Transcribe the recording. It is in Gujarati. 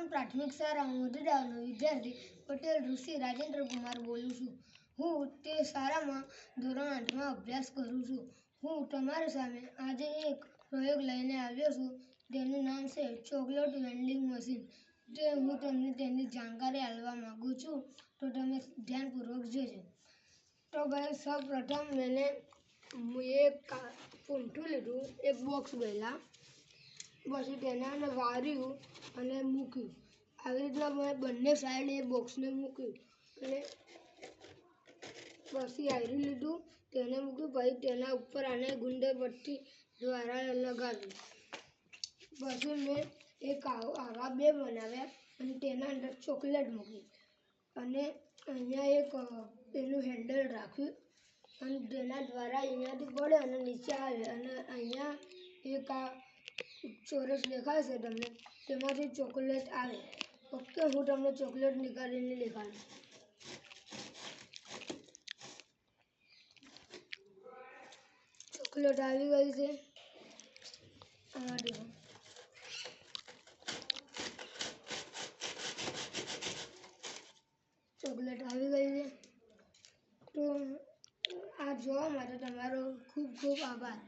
નવરંગ પ્રાથમિક શાળા મોઢેરાનો વિદ્યાર્થી પટેલ ઋષિ રાજેન્દ્ર કુમાર બોલું છું. હું તે શાળામાં ધોરણ આઠમાં અભ્યાસ કરું છું. હું તમારી સામે આજે એક પ્રયોગ લઈને આવ્યો છું. તેનું નામ છે ચોકલેટ વેન્ડિંગ મશીન. તે હું તમને તેની જાણકારી આપવા માગું છું. તો તમે ધ્યાનપૂર્વક જોજો. તો ભાઈ સૌ પ્રથમ મેને એક પૂંઠું લીધું એક બોક્સ પહેલાં પછી તેને એને વાર્યું અને મૂક્યું. આવી રીતના મેં બંને સાઈડ એ બોક્સને મૂક્યું. અને પછી આયરી લીધું, તેને મૂક્યું, પછી તેના ઉપર આને પટ્ટી દ્વારા લગાવ્યું. પછી મેં એક આવ- બે બનાવ્યા અને તેના અંદર ચોકલેટ મૂકી અને અહીંયા એક પેલું હેન્ડલ રાખ્યું અને તેના દ્વારા અહીંયાથી પડે અને નીચે આવે. અને અહીંયા એક આ ચોરસ દેખાશે તમને. તેમાંથી ચોકલેટ આવે. ઓકે હું તમને ચોકલેટ નીકાળીને દેખાડું. ચોકલેટ આવી ગઈ છે. આમાં ચોકલેટ આવી ગઈ છે. તો આ જોવા માટે તમારો ખૂબ ખૂબ આભાર.